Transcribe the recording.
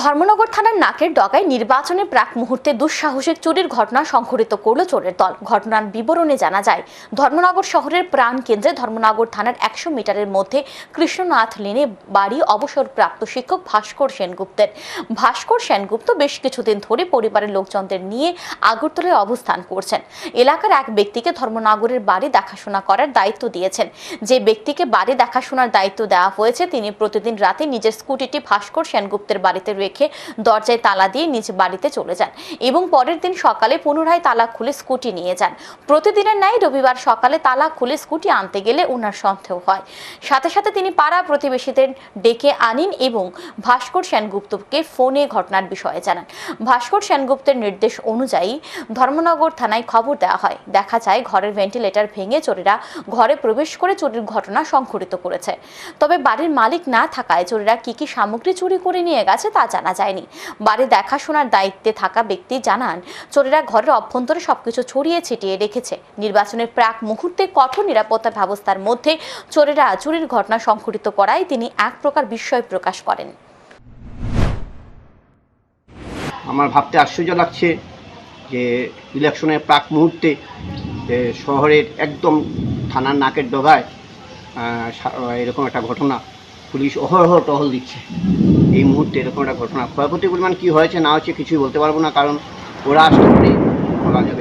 ধর্মনগর থানার নাকের ডগায় নির্বাচনের প্রাক মুহূর্তে দুঃসাহসিক চুরির ঘটনা সংঘটিত করল চোরের দল। ঘটনার বিবরণে জানা যায়, ধর্মনগর শহরের প্রাণ কেন্দ্রে ধর্মনগর থানার একশো মিটারের মধ্যে কৃষ্ণনাথ লেনে বাড়ি অবসরপ্রাপ্ত শিক্ষক ভাস্কর সেনগুপ্তের। ভাস্কর সেনগুপ্ত বেশ কিছুদিন ধরে পরিবারের লোকজনদের নিয়ে আগরতলায় অবস্থান করছেন। এলাকার এক ব্যক্তিকে ধর্মনগরের বাড়ি দেখাশোনা করার দায়িত্ব দিয়েছেন। যে ব্যক্তিকে বাড়ি দেখাশোনার দায়িত্ব দেওয়া হয়েছে, তিনি প্রতিদিন রাতে নিজের স্কুটিটি ভাস্কর সেনগুপ্তের বাড়িতে রেখে দরজায় তালা দিয়ে নিজ বাড়িতে চলে যান এবং পরের দিন সকালে পুনরায় তালা খুলে স্কুটি নিয়ে যান। প্রতিদিনের ন্যায় রবিবার সকালে তালা খুলে স্কুটি আনতে গেলে ওনার সন্দেহ হয়। সাথে সাথে তিনি পাড়া প্রতিবেশীদের ডেকে আনিন এবং ভাস্কর সেনগুপ্তকে ফোনে ঘটনার বিষয়ে জানান। ভাস্কর সেনগুপ্তের নির্দেশ অনুযায়ী ধর্মনগর থানায় খবর দেওয়া হয়। দেখা যায়, ঘরের ভেন্টিলেটর ভেঙে চোরেরা ঘরে প্রবেশ করে চুরির ঘটনা সংঘটিত করেছে। তবে বাড়ির মালিক না থাকায় চোরেরা কি কি সামগ্রী চুরি করে নিয়ে গেছে তা জানা যায়নি। বাড়ি দেখাশোনার দায়িত্বে থাকা ব্যক্তি জানান, চোরেরা ঘরের অভ্যন্তরে সবকিছু ছড়িয়ে ছিটিয়ে রেখেছে। নির্বাচনের প্রাক মুহূর্তে কঠোর নিরাপত্তা ব্যবস্থার মধ্যে চোরেরা চুরির ঘটনা সংঘটিত করায় তিনি এক প্রকার বিস্ময় প্রকাশ করেন। আমার ভাবতে আশ্চর্য লাগছে যে ইলেকশনের প্রাক মুহূর্তে শহরের একদম থানার নাকের ডগায় এরকম একটা ঘটনা পুলিশ অহরহ টহল দিচ্ছে। মুহূর্তে এরকম একটা ঘটনা। ক্ষয়ক্ষতির পরিমাণ কী হয়েছে না হয়েছে কিছুই বলতে পারব না, কারণ ওরা আসলে